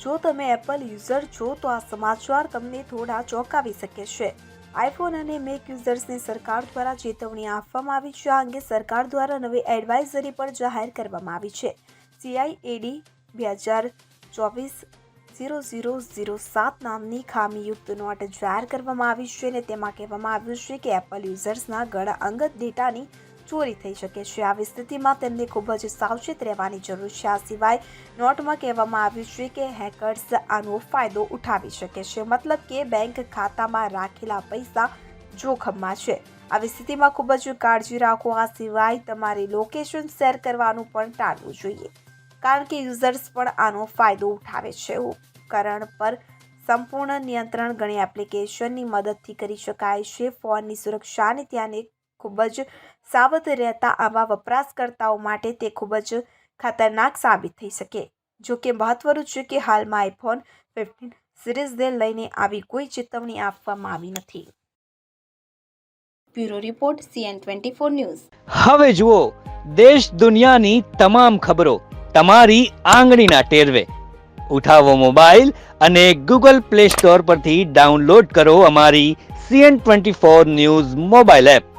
જો તમે Apple user છો, તો આ સમાચાર તમને થોડા ચોંકાવી શકે છે. આઈફોન અને મેક યુઝર્સને સરકાર દ્વારા ચેતવણી આપવામાં આવી છે. આ અંગે સરકાર દ્વારા નવી એડવાઇઝરી પણ જાહેર કરવામાં આવી છે. સીઆઈએડી બે હજાર ચોવીસ ઝીરો ઝીરો ઝીરો સાત નામની ખામીયુક્ત નોટ જાહેર કરવામાં આવી છે અને તેમાં કહેવામાં આવ્યું છે કે એપલ યુઝર્સના ગળા અંગત ડેટાની ચોરી થઈ શકે છે. આવી સ્થિતિમાં તેમને ખૂબ જ સાવચેત રહેવાની જરૂર છે. આ સિવાય નોટમાં કહેવામાં આવ્યું છે કે હેકર્સ આનો ફાયદો ઉઠાવી શકે છે. મતલબ કે બેંક ખાતામાં રાખેલા પૈસા જોખમમાં છે. આવી સ્થિતિમાં ખૂબ જ કાળજી રાખો. આ સિવાય તમારી લોકેશન શેર કરવાનું પણ ટાળવું જોઈએ. કારણ કે યુઝર્સ પણ આનો ફાયદો ઉઠાવે છે. ઉપકરણ પર સંપૂર્ણ નિયંત્રણ ઘણી એપ્લિકેશનની મદદથી કરી શકાય છે. ફોનની સુરક્ષાને ધ્યાને ખૂબ જ સાવધ રહેતા આવા વપરાશકર્તાઓ માટે તે ખૂબ જ ખતરનાક સાબિત થઈ શકે. જો કે મહત્વનું છે કે હાલમાં આઈફોન ફિફ્ટીન સિરીઝને લઈને આવી કોઈ ચેતવણી આપવામાં આવી નથી. Bureau report CN twenty four news. હવે જુઓ, દેશ દુનિયાની તમામ ખબરો તમારી આંગળીના ટેરવે. ઉઠાવો મોબાઈલ અને ગૂગલ પ્લે સ્ટોર પરથી ડાઉનલોડ કરો અમારી CN twenty four news mobile app.